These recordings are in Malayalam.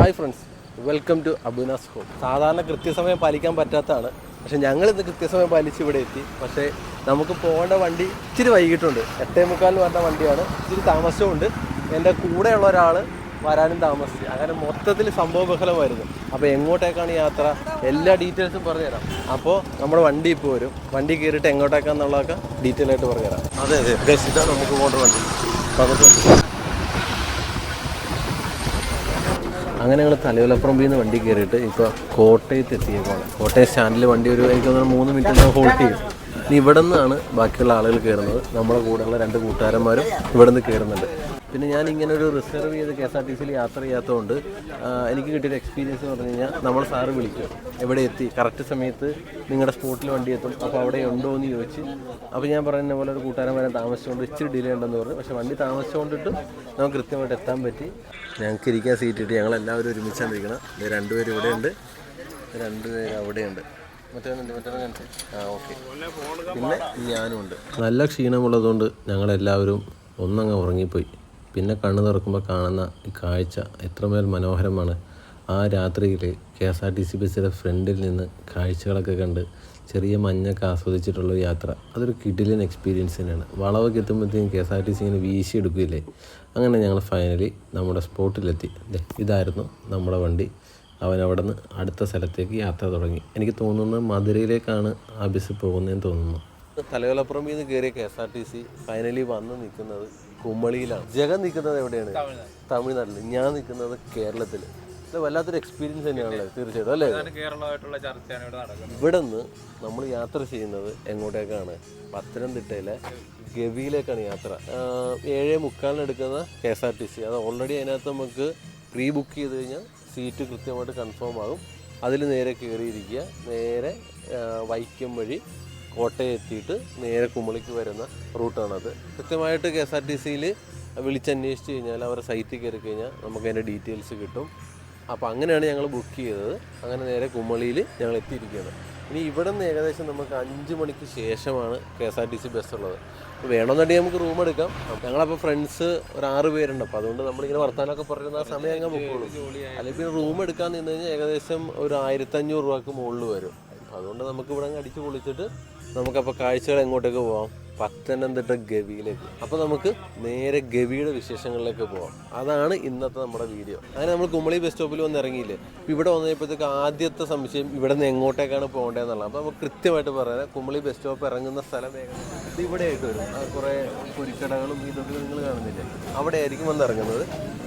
Hi friends welcome to Abunas home. സാധാരണ കൃത്യസമയം പാലിക്കാൻ പറ്റാത്തതാണ്. പക്ഷെ ഞങ്ങൾ ഇന്ന് കൃത്യസമയം പാലിച്ച് ഇവിടെ എത്തി. പക്ഷേ നമുക്ക് പോകേണ്ട വണ്ടി ഇച്ചിരി വൈകിട്ടുണ്ട്. എട്ടേ മുക്കാലിന് പറഞ്ഞ വണ്ടിയാണ്. ഇച്ചിരി താമസമുണ്ട് എന്റെ കൂടെയുള്ള ഒരാൾ വരാനും താമസിച്ചു. അങ്ങനെ മൊത്തത്തിൽ സംഭവ ബഹലമായിരുന്നു അപ്പോൾ എങ്ങോട്ടേക്കാണ് യാത്ര? എല്ലാ ഡീറ്റെയിൽസും പറഞ്ഞുതരാം. അപ്പോൾ നമ്മുടെ വണ്ടി ഇപ്പോൾ വരും. വണ്ടി കയറിയിട്ട് എങ്ങോട്ടേക്കാന്നുള്ളതൊക്കെ ഡീറ്റെയിൽ ആയിട്ട് പറഞ്ഞുതരാം. അതെ അതെ. ഉദ്ദേശിച്ചാൽ നമുക്ക് പോകേണ്ട വണ്ടി അപ്പോൾ നമുക്ക് വണ്ടി അങ്ങനെ ഞങ്ങൾ തലയോലപ്പുറമ്പിൽ നിന്ന് വണ്ടി കയറിയിട്ട് ഇപ്പോൾ കോട്ടയത്ത് എത്തിയേക്കാണ് കോട്ടയം സ്റ്റാൻഡിൽ വണ്ടി ഒരു എനിക്ക് തോന്നുന്നു മൂന്ന് മിനിറ്റ് ഹോൾഡ് ചെയ്യും ഇനി ഇവിടെ നിന്നാണ് ബാക്കിയുള്ള ആളുകൾ കയറുന്നത് നമ്മുടെ കൂടെയുള്ള രണ്ട് കൂട്ടുകാരന്മാരും ഇവിടെ നിന്ന് കയറുന്നുണ്ട് പിന്നെ ഞാൻ ഇങ്ങനെ ഒരു റിസർവ് ചെയ്ത് കെ എസ് ആർ ടി സിയിൽ യാത്ര ചെയ്യാത്തതുകൊണ്ട് എനിക്ക് കിട്ടിയൊരു എക്സ്പീരിയൻസ് എന്ന് പറഞ്ഞു കഴിഞ്ഞാൽ നമ്മൾ സാറ് വിളിക്കും. എവിടെ എത്തി? കറക്റ്റ് സമയത്ത് നിങ്ങളുടെ സ്പോട്ടിൽ വണ്ടി എത്തും. അപ്പോൾ അവിടെ ഉണ്ടോ എന്ന് ചോദിച്ച്. അപ്പോൾ ഞാൻ പറയുന്ന പോലെ ഒരു കൂട്ടുകാരൻ വരാൻ താമസിച്ചുകൊണ്ട് ഇച്ചിരി ഡിലേ ഉണ്ടെന്ന് പറഞ്ഞു. പക്ഷേ വണ്ടി താമസിച്ചുകൊണ്ടിട്ട് നമുക്ക് കൃത്യമായിട്ട് എത്താൻ പറ്റി. ഞങ്ങൾക്ക് ഇരിക്കാൻ സീറ്റ് കിട്ടി. ഞങ്ങൾ എല്ലാവരും ഒരുമിച്ചാണ് ഇരിക്കണം രണ്ടുപേരും ഇവിടെയുണ്ട്. രണ്ടുപേരും അവിടെയുണ്ട്. പിന്നെ ഞാനും ഉണ്ട് നല്ല ക്ഷീണമുള്ളതുകൊണ്ട് ഞങ്ങളെല്ലാവരും ഒന്നങ്ങ് ഉറങ്ങിപ്പോയി. പിന്നെ കണ്ണു തുറക്കുമ്പോൾ കാണുന്ന കാഴ്ച എത്രമേൽ മനോഹരമാണ്. ആ രാത്രിയിൽ K S R T C ബസ്സിന്റെ ഫ്രണ്ടിൽ നിന്ന് കാഴ്ചകളൊക്കെ കണ്ട് ചെറിയ മഞ്ഞൊക്കെ ആസ്വദിച്ചിട്ടുള്ളൊരു യാത്ര. അതൊരു കിടിലൻ എക്സ്പീരിയൻസ് തന്നെയാണ്. വളവൊക്കെ എത്തുമ്പോഴത്തേക്കും K S R T C ഇങ്ങനെ വീശി എടുക്കില്ലേ അങ്ങനെ ഞങ്ങൾ ഫൈനലി നമ്മുടെ സ്പോട്ടിലെത്തി. ഇതായിരുന്നു നമ്മുടെ വണ്ടി. അവൻ അവിടെ നിന്ന് അടുത്ത സ്ഥലത്തേക്ക് യാത്ര തുടങ്ങി. എനിക്ക് തോന്നുന്നത് മധുരയിലേക്കാണ് ആ ബസ് പോകുന്നതെന്ന് തോന്നുന്നു. തലയോലപ്പുറമ്പിൽ നിന്ന് കയറിയ K S R T C finally വന്ന് നിൽക്കുന്നത് കുമളിയിലാണ്. ജഗൻ നിൽക്കുന്നത് എവിടെയാണ്? തമിഴ്നാട്ടിൽ ഞാൻ നിൽക്കുന്നത് കേരളത്തിൽ ഇത് വല്ലാത്തൊരു എക്സ്പീരിയൻസ് തന്നെയാണല്ലേ? തീർച്ചയായിട്ടും അല്ലേ? കേരളമായിട്ടുള്ള ചർച്ചയാണ് ഇവിടെ നടക്കുന്നത്? ഇവിടെ നിന്ന് നമ്മൾ യാത്ര ചെയ്യുന്നത് എങ്ങോട്ടേക്കാണ്? പത്തനംതിട്ടയിലെ ഗവിയിലേക്കാണ് യാത്ര. ഏഴ് ഏഴേ മുക്കാലിന് എടുക്കുന്ന K S R T C. അത് ഓൾറെഡി അതിനകത്ത് നമുക്ക് പ്രീ ബുക്ക് ചെയ്ത് കഴിഞ്ഞാൽ സീറ്റ് കൃത്യമായിട്ട് കൺഫേം ആകും. അതിൽ നേരെ കയറിയിരിക്കുക. നേരെ വൈക്കം വഴി കോട്ടയം എത്തിയിട്ട് നേരെ കുമളിക്ക് വരുന്ന റൂട്ടാണത്. കൃത്യമായിട്ട് കെ എസ് ആർ ടി സിയിൽ വിളിച്ചന്വേഷിച്ച് കഴിഞ്ഞാൽ അവരുടെ സൈറ്റിൽ കയറി കഴിഞ്ഞാൽ നമുക്ക് അതിന്റെ ഡീറ്റെയിൽസ് കിട്ടും. അപ്പോൾ അങ്ങനെയാണ് ഞങ്ങൾ ബുക്ക് ചെയ്തത്. അങ്ങനെ നേരെ കുമളിയിൽ ഞങ്ങൾ എത്തിയിരിക്കുകയാണ്. ഇനി ഇവിടെ നിന്ന് ഏകദേശം നമുക്ക് അഞ്ച് മണിക്ക് ശേഷമാണ് K S R T C bus ഉള്ളത്. വേണമെന്നുണ്ടെങ്കിൽ നമുക്ക് റൂം എടുക്കാം. ഞങ്ങളപ്പോൾ ഫ്രണ്ട്സ് ഒരു ആറ് പേരുണ്ട്. അപ്പോൾ അതുകൊണ്ട് നമ്മളിങ്ങനെ വർത്താനമൊക്കെ പറയുന്ന ആ സമയം അങ്ങ് പോകുള്ളൂ അല്ലെങ്കിൽ പിന്നെ റൂം എടുക്കാൻ നിന്ന് കഴിഞ്ഞാൽ ഏകദേശം ഒരു ആയിരത്തഞ്ഞൂറ് രൂപക്ക് മുകളിൽ വരും. അതുകൊണ്ട് നമുക്ക് ഇവിടെ അടിച്ച് പൊളിച്ചിട്ട് നമുക്കപ്പോൾ കാഴ്ചകൾ എങ്ങോട്ടേക്ക് പോവാം? പത്തനംതിട്ട ഗവിയിലേക്ക്. അപ്പോൾ നമുക്ക് നേരെ ഗവിയുടെ വിശേഷങ്ങളിലേക്ക് പോവാം. അതാണ് ഇന്നത്തെ നമ്മുടെ വീഡിയോ. അങ്ങനെ നമ്മൾ കുമളി ബസ് സ്റ്റോപ്പിൽ വന്ന് ഇറങ്ങിയില്ലേ? അപ്പോൾ ഇവിടെ വന്നപ്പോഴത്തേക്ക് ആദ്യത്തെ സംശയം ഇവിടെ നിന്ന് എങ്ങോട്ടേക്കാണ് പോകേണ്ടതെന്നുള്ളത്. അപ്പോൾ നമുക്ക് കൃത്യമായിട്ട് പറയാം കുമളി ബസ് സ്റ്റോപ്പ് ഇറങ്ങുന്ന സ്ഥലം ഇത് ഇവിടെ ആയിട്ട് വരും കുറേ കുരിക്കടകളും ഇതൊക്കെ നിങ്ങൾ കാണുന്നില്ലേ? അവിടെ ആയിരിക്കും വന്ന് ഇറങ്ങുന്നത്.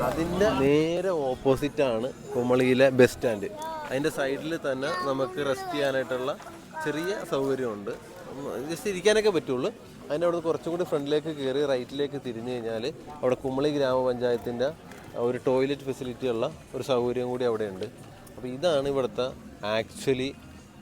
അതിന്റെ നേരെ ഓപ്പോസിറ്റാണ് കുമളിയിലെ ബസ് സ്റ്റാൻഡ്. അതിന്റെ സൈഡിൽ തന്നെ നമുക്ക് റെസ്റ്റ് ചെയ്യാനായിട്ടുള്ള ചെറിയ സൗകര്യമുണ്ട്. ജസ്റ്റ് ഇരിക്കാനൊക്കെ പറ്റുള്ളൂ. അതിന്റെ അവിടെ കുറച്ചും കൂടി ഫ്രണ്ടിലേക്ക് കയറി റൈറ്റിലേക്ക് തിരിഞ്ഞു കഴിഞ്ഞാൽ അവിടെ കുമളി ഗ്രാമപഞ്ചായത്തിന്റെ ഒരു ടോയ്ലറ്റ് ഫെസിലിറ്റി ഉള്ള ഒരു സൗകര്യം കൂടി അവിടെ ഉണ്ട് അപ്പോൾ ഇതാണ് ഇവിടുത്തെ ആക്ച്വലി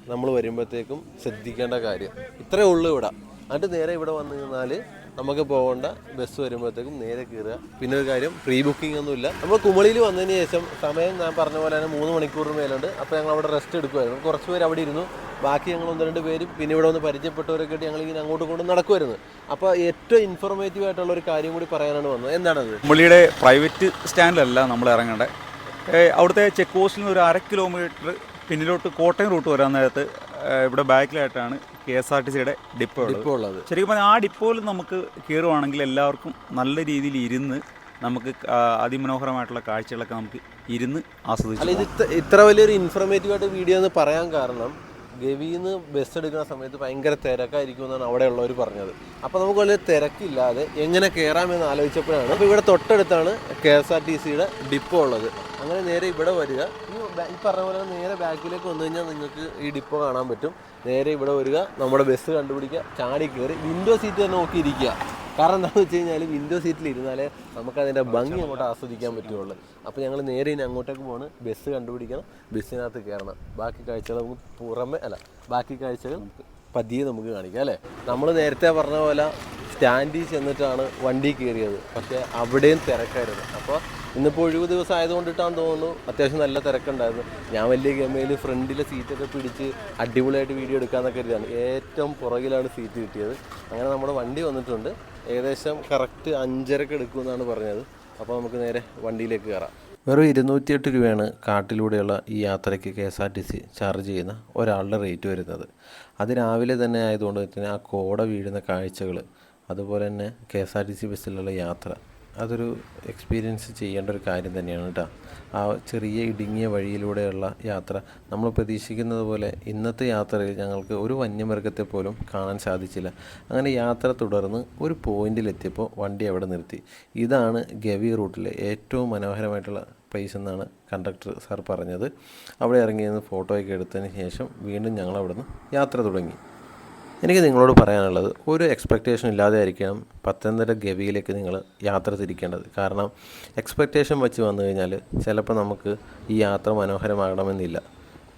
നമ്മൾ വരുമ്പോഴത്തേക്കും ശ്രദ്ധിക്കേണ്ട കാര്യം. ഇത്രയേ ഉള്ളൂ ഇവിടെ. അതിന്റെ നേരെ ഇവിടെ വന്നു കഴിഞ്ഞാൽ നമുക്ക് പോകേണ്ട ബസ് വരുമ്പോഴത്തേക്കും നേരെ കയറുക. പിന്നെ ഒരു കാര്യം പ്രീ ബുക്കിംഗ് ഒന്നുമില്ല. നമ്മൾ കുമളിയിൽ വന്നതിന് ശേഷം സമയം ഞാൻ പറഞ്ഞ പോലെ തന്നെ മൂന്ന് മണിക്കൂറിന് മേലുണ്ട്. അപ്പോൾ ഞങ്ങൾ അവിടെ റെസ്റ്റ് എടുക്കുമായിരുന്നു. കുറച്ച് പേര് അവിടെ ഇരുന്നു. ബാക്കി ഞങ്ങൾ ഒന്ന് രണ്ട് പേര് പിന്നെ ഇവിടെ ഒന്ന് പരിചയപ്പെട്ടവരൊക്കെ ആയിട്ട് ഞങ്ങൾ ഇങ്ങനെ അങ്ങോട്ട് കൊണ്ട് നടക്കുമായിരുന്നു. അപ്പോൾ ഏറ്റവും ഇൻഫോർമേറ്റീവ് ആയിട്ടുള്ള ഒരു കാര്യം കൂടി പറയാനാണ് വന്നത്. എന്താണത്? കുമളിയുടെ പ്രൈവറ്റ് സ്റ്റാൻഡിലല്ല നമ്മൾ ഇറങ്ങേണ്ടത്. അവിടുത്തെ ചെക്ക് പോസ്റ്റിൽ നിന്ന് ഒരു അര കിലോമീറ്റർ പിന്നിലോട്ട് കോട്ടയം റൂട്ട് വരാൻ നേരത്ത് ഇവിടെ ബാക്കിലായിട്ടാണ് കെ എസ് ആർ ടി സിയുടെ ഡിപ്പോ ഡിപ്പോ ഉള്ളത്. ശരിക്കും പറഞ്ഞാൽ ആ ഡിപ്പോയിൽ നമുക്ക് കയറുവാണെങ്കിൽ എല്ലാവർക്കും നല്ല രീതിയിൽ ഇരുന്ന് നമുക്ക് അതിമനോഹരമായിട്ടുള്ള കാഴ്ചകളൊക്കെ നമുക്ക് ഇരുന്ന് ആസ്വദിച്ചു അല്ല ഇത് ഇത്ര- വലിയൊരു ഇൻഫർമേറ്റീവ് ആയിട്ട് വീഡിയോ എന്ന് പറയാൻ കാരണം ഗവിന്ന് ബസ് എടുക്കുന്ന സമയത്ത് ഭയങ്കര തിരക്കായിരിക്കും എന്നാണ് അവിടെ ഉള്ളവർ പറഞ്ഞത്. അപ്പോൾ നമുക്ക് വലിയ തിരക്കില്ലാതെ എങ്ങനെ കയറാമെന്ന് ആലോചിച്ചപ്പോഴാണ് അപ്പോൾ ഇവിടെ തൊട്ടടുത്താണ് കെ എസ് ആർ ടി സിയുടെ ഡിപ്പോ ഉള്ളത്. അങ്ങനെ നേരെ ഇവിടെ വരിക. ഈ ഈ പറഞ്ഞ പോലെ നേരെ ബാക്കിലേക്ക് വന്നു കഴിഞ്ഞാൽ നിങ്ങൾക്ക് ഈ ഡിപ്പോ കാണാൻ പറ്റും. നേരെ ഇവിടെ വരിക നമ്മുടെ ബസ് കണ്ടുപിടിക്കുക ചാടി കയറി വിൻഡോ സീറ്റ് തന്നെ നോക്കിയിരിക്കുക കാരണം എന്താണെന്ന് വെച്ച് കഴിഞ്ഞാൽ വിൻഡോ സീറ്റിൽ ഇരുന്നാലേ നമുക്ക് അതിന്റെ ഭംഗി അങ്ങോട്ട് ആസ്വദിക്കാൻ പറ്റുള്ളൂ. അപ്പോൾ ഞങ്ങൾ നേരെ ഇനി അങ്ങോട്ടേക്ക് പോകണം ബസ് കണ്ടുപിടിക്കണം ബസ്സിനകത്ത് കയറണം. ബാക്കി കാഴ്ചകൾ നമുക്ക് പുറമെ അല്ല ബാക്കി കാഴ്ചകൾ പതിയെ നമുക്ക് കാണിക്കാം അല്ലേ? നമ്മൾ നേരത്തെ പറഞ്ഞ പോലെ സ്റ്റാൻഡിൽ ചെന്നിട്ടാണ് വണ്ടി കയറിയത്. പക്ഷേ അവിടെയും തിരക്കായിരുന്നു. അപ്പോൾ ഇന്നിപ്പോൾ ഒഴിവ് ദിവസം ആയതുകൊണ്ടിട്ടാന്ന് തോന്നുന്നു. അത്യാവശ്യം നല്ല തിരക്കുണ്ടായിരുന്നു. ഞാൻ വലിയ ഗമയിൽ ഫ്രണ്ടിലെ സീറ്റൊക്കെ പിടിച്ച് അടിപൊളിയായിട്ട് വീഡിയോ എടുക്കാമെന്നൊക്കെ കരുതിയാണ്. ഏറ്റവും പുറകിലാണ് സീറ്റ് കിട്ടിയത്. അങ്ങനെ നമ്മുടെ വണ്ടി വന്നിട്ടുണ്ട്. ഏകദേശം കറക്റ്റ് അഞ്ചരക്ക് എടുക്കുമെന്നാണ് പറഞ്ഞത്. അപ്പോൾ നമുക്ക് നേരെ വണ്ടിയിലേക്ക് കയറാം. വെറും ഇരുന്നൂറ്റിയെട്ട് രൂപയാണ് കാട്ടിലൂടെയുള്ള ഈ യാത്രയ്ക്ക് K S R T C charge ചെയ്യുന്ന ഒരാളുടെ റേറ്റ് വരുന്നത്. അത് രാവിലെ തന്നെ ആയതുകൊണ്ട് തന്നെ ആ കോട വീഴുന്ന കാഴ്ചകൾ അതുപോലെ തന്നെ K S R T C ബസ്സിലുള്ള യാത്ര. അതൊരു എക്സ്പീരിയൻസ് ചെയ്യേണ്ട ഒരു കാര്യം തന്നെയാണ് കേട്ടോ ആ ചെറിയ ഇടുങ്ങിയ വഴിയിലൂടെയുള്ള യാത്ര. നമ്മൾ പ്രതീക്ഷിക്കുന്നത് പോലെ ഇന്നത്തെ യാത്രയിൽ ഞങ്ങൾക്ക് ഒരു വന്യമൃഗത്തെ പോലും കാണാൻ സാധിച്ചില്ല. അങ്ങനെ യാത്ര തുടർന്ന് ഒരു പോയിന്റിലെത്തിയപ്പോൾ വണ്ടി അവിടെ നിർത്തി. ഇതാണ് ഗവി റൂട്ടിലെ ഏറ്റവും മനോഹരമായിട്ടുള്ള പ്ലേസ് എന്നാണ് കണ്ടക്ടർ സാർ പറഞ്ഞത്. അവിടെ ഇറങ്ങി ഫോട്ടോയൊക്കെ എടുത്തതിന് ശേഷം വീണ്ടും ഞങ്ങൾ അവിടെ യാത്ര തുടങ്ങി. എനിക്ക് നിങ്ങളോട് പറയാനുള്ളത് ഒരു എക്സ്പെക്റ്റേഷൻ ഇല്ലാതെ ആയിരിക്കണം പത്തനംതിട്ട ഗവിയിലേക്ക് നിങ്ങൾ യാത്ര തിരിക്കേണ്ടത്. കാരണം എക്സ്പെക്റ്റേഷൻ വെച്ച് വന്നു കഴിഞ്ഞാൽ ചിലപ്പോൾ നമുക്ക് ഈ യാത്ര മനോഹരമാകണമെന്നില്ല.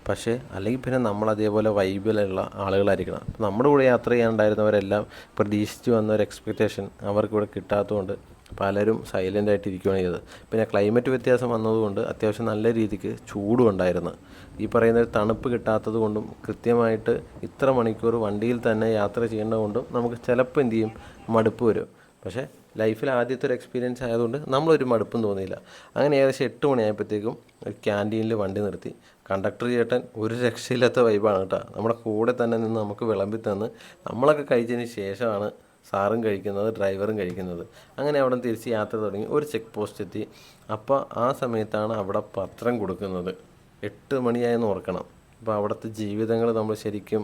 പക്ഷേ അല്ലെങ്കിൽ പിന്നെ നമ്മൾ അതേപോലെ വൈബിലുള്ള ആളുകളായിരിക്കണം. നമ്മുടെ കൂടെ യാത്ര ചെയ്യാനുണ്ടായിരുന്നവരെല്ലാം പ്രതീക്ഷിച്ച് വന്ന ഒരു എക്സ്പെക്റ്റേഷൻ അവർക്കിവിടെ കിട്ടാത്തതുകൊണ്ട് പലരും സൈലന്റ് ആയിട്ട് ഇരിക്കുകയാണ് ചെയ്തത്. പിന്നെ ക്ലൈമറ്റ് വ്യത്യാസം വന്നതുകൊണ്ട് അത്യാവശ്യം നല്ല രീതിക്ക് ചൂടും ഉണ്ടായിരുന്നു ഈ പറയുന്ന തണുപ്പ് കിട്ടാത്തത് കൊണ്ടും കൃത്യമായിട്ട് ഇത്ര മണിക്കൂർ വണ്ടിയിൽ തന്നെ യാത്ര ചെയ്യേണ്ടത് കൊണ്ടും നമുക്ക് ചിലപ്പോൾ എന്ത് ചെയ്യും? മടുപ്പ് വരും. പക്ഷേ ലൈഫിൽ ആദ്യത്തെ ഒരു എക്സ്പീരിയൻസ് ആയതുകൊണ്ട് നമ്മളൊരു മടുപ്പും തോന്നിയില്ല. അങ്ങനെ ഏകദേശം എട്ട് മണിയായപ്പോഴത്തേക്കും ഒരു ക്യാന്റീനിൽ വണ്ടി നിർത്തി. കണ്ടക്ടർ ചേട്ടൻ ഒരു രക്ഷയില്ലാത്ത വൈബാണ് കേട്ടോ. നമ്മുടെ കൂടെ തന്നെ നിന്ന് നമുക്ക് വിളമ്പി തന്ന് നമ്മളൊക്കെ കഴിച്ചതിന് ശേഷമാണ് സാറും കഴിക്കുന്നത് ഡ്രൈവറും കഴിക്കുന്നത്. അങ്ങനെ അവിടെ തിരിച്ച് യാത്ര തുടങ്ങി. ഒരു ചെക്ക് പോസ്റ്റ് എത്തി. അപ്പോൾ ആ സമയത്താണ് അവിടെ പത്രം കൊടുക്കുന്നത്. എട്ട് മണിയായെന്ന് ഓർക്കണം. അപ്പോൾ അവിടുത്തെ ജീവിതങ്ങൾ നമ്മൾ ശരിക്കും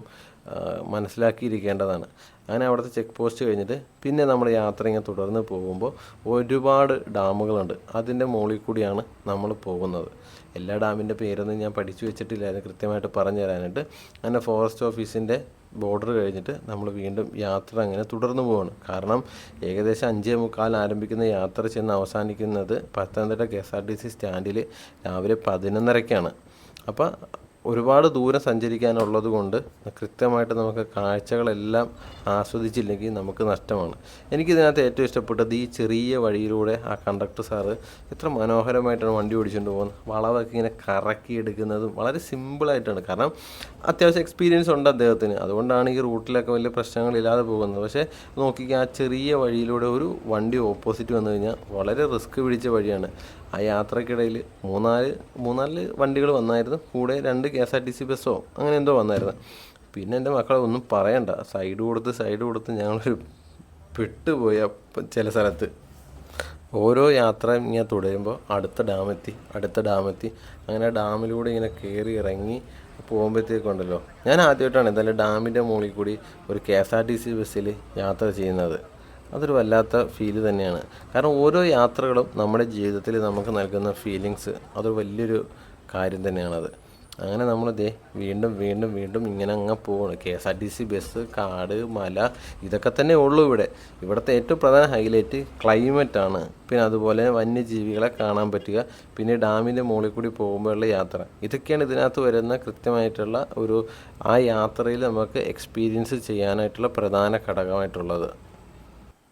മനസ്സിലാക്കിയിരിക്കേണ്ടതാണ്. അങ്ങനെ അവിടുത്തെ ചെക്ക് പോസ്റ്റ് കഴിഞ്ഞിട്ട് പിന്നെ നമ്മൾ യാത്ര ഇങ്ങനെ തുടർന്ന് പോകുമ്പോൾ ഒരുപാട് ഡാമുകളുണ്ട്. അതിന്റെ മുകളിൽ കൂടിയാണ് നമ്മൾ പോകുന്നത്. എല്ലാ ഡാമിന്റെ പേരൊന്നും ഞാൻ പഠിച്ചു വെച്ചിട്ടില്ലായിരുന്നു കൃത്യമായിട്ട് പറഞ്ഞു തരാനായിട്ട്. അങ്ങനെ ഫോറസ്റ്റ് ഓഫീസിന്റെ ബോർഡർ കഴിഞ്ഞിട്ട് നമ്മൾ വീണ്ടും യാത്ര അങ്ങനെ തുടർന്നു പോവാണ്. കാരണം ഏകദേശം അഞ്ചേ മുക്കാൽ ആരംഭിക്കുന്ന യാത്ര ചെന്ന് അവസാനിക്കുന്നത് Pathanamthitta K S R T C സ്റ്റാൻഡിൽ രാവിലെ പതിനൊന്നരയ്ക്കാണ് അപ്പോൾ ഒരുപാട് ദൂരം സഞ്ചരിക്കാനുള്ളത് കൊണ്ട് കൃത്യമായിട്ട് നമുക്ക് കാഴ്ചകളെല്ലാം ആസ്വദിച്ചില്ലെങ്കിൽ നമുക്ക് നഷ്ടമാണ്. എനിക്കിതിനകത്ത് ഏറ്റവും ഇഷ്ടപ്പെട്ടത് ഈ ചെറിയ വഴിയിലൂടെ ആ കണ്ടക്ടർ സാറ് എത്ര മനോഹരമായിട്ടാണ് വണ്ടി ഓടിച്ചുകൊണ്ട് പോകുന്നത്. വളവൊക്കെ ഇങ്ങനെ കറക്കി എടുക്കുന്നതും വളരെ സിമ്പിളായിട്ടാണ്. കാരണം അത്യാവശ്യം എക്സ്പീരിയൻസ് ഉണ്ട് അദ്ദേഹത്തിന്. അതുകൊണ്ടാണ് ഈ റൂട്ടിലൊക്കെ വലിയ പ്രശ്നങ്ങളില്ലാതെ പോകുന്നത്. പക്ഷേ നോക്കിക്കുക ആ ചെറിയ വഴിയിലൂടെ ഒരു വണ്ടി ഓപ്പോസിറ്റ് വന്നു കഴിഞ്ഞാൽ വളരെ റിസ്ക് പിടിച്ച വഴിയാണ്. ആ യാത്രക്കിടയിൽ മൂന്നാൽ മൂന്നാൽ വണ്ടികൾ വന്നായിരുന്നു. കൂടെ രണ്ട് K S R T C ബസ്സോ അങ്ങനെ എന്തോ വന്നായിരുന്നു. പിന്നെ എന്റെ മക്കളെ ഒന്നും പറയണ്ട. സൈഡ് കൊടുത്ത് സൈഡ് കൊടുത്ത് ഞങ്ങളൊരു പെട്ടുപോയ ചില സ്ഥലത്ത്. ഓരോ യാത്ര ഇങ്ങനെ തുടരുമ്പോൾ അടുത്ത ഡാമെത്തി അടുത്ത ഡാമെത്തി. അങ്ങനെ ഡാമിലൂടെ ഇങ്ങനെ കയറി ഇറങ്ങി പോകുമ്പോഴത്തേക്കുണ്ടല്ലോ ഞാൻ ആദ്യമായിട്ടാണ് എന്തായാലും ഡാമിന്റെ മുകളിൽ കൂടി ഒരു K S R T C ബസ്സിൽ യാത്ര ചെയ്യുന്നത്. അതൊരു വല്ലാത്ത ഫീൽ തന്നെയാണ്. കാരണം ഓരോ യാത്രകളും നമ്മുടെ ജീവിതത്തിൽ നമുക്ക് നൽകുന്ന ഫീലിങ്സ് അതൊരു വലിയൊരു കാര്യം തന്നെയാണത്. അങ്ങനെ നമ്മളിതേ വീണ്ടും വീണ്ടും വീണ്ടും ഇങ്ങനെ അങ്ങ് പോവാണ് K S R T C bus കാട് മല ഇതൊക്കെ തന്നെ ഉള്ളൂ ഇവിടെ. ഇവിടുത്തെ ഏറ്റവും പ്രധാന ഹൈലൈറ്റ് ക്ലൈമറ്റാണ് പിന്നെ അതുപോലെ വന്യജീവികളെ കാണാൻ പറ്റുക. പിന്നെ ഡാമിന്റെ മുകളിൽ കൂടി പോകുമ്പോഴുള്ള യാത്ര. ഇതൊക്കെയാണ് ഇതിനകത്ത് വരുന്ന കൃത്യമായിട്ടുള്ള ഒരു ആ യാത്രയിൽ നമുക്ക് എക്സ്പീരിയൻസ് ചെയ്യാനായിട്ടുള്ള പ്രധാന ഘടകമായിട്ടുള്ളത്.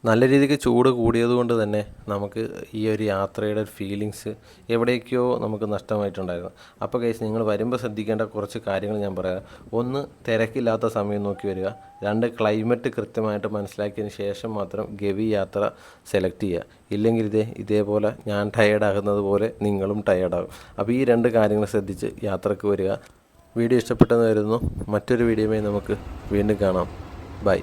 നല്ല രീതിക്ക് ചൂട് കൂടിയത് കൊണ്ട് തന്നെ നമുക്ക് ഈ ഒരു യാത്രയുടെ ഫീലിങ്സ് എവിടേക്കോ നമുക്ക് നഷ്ടമായിട്ടുണ്ടായിരുന്നു. അപ്പോൾ കേസ് നിങ്ങൾ വരുമ്പോൾ ശ്രദ്ധിക്കേണ്ട കുറച്ച് കാര്യങ്ങൾ ഞാൻ പറയാം. ഒന്ന് തിരക്കില്ലാത്ത സമയം നോക്കി വരിക. രണ്ട് ക്ലൈമറ്റ് കൃത്യമായിട്ട് മനസ്സിലാക്കിയതിന് ശേഷം മാത്രം ഗവി യാത്ര സെലക്ട് ചെയ്യുക. ഇല്ലെങ്കിൽ ഇതേ ഇതേപോലെ ഞാൻ ടയേർഡാകുന്നത് പോലെ നിങ്ങളും ടയേർഡാകും അപ്പോൾ ഈ രണ്ട് കാര്യങ്ങൾ ശ്രദ്ധിച്ച് യാത്രയ്ക്ക് വരിക. വീഡിയോ ഇഷ്ടപ്പെട്ടെന്ന് വരുന്നു മറ്റൊരു വീഡിയോയുമായി നമുക്ക് വീണ്ടും കാണാം. ബൈ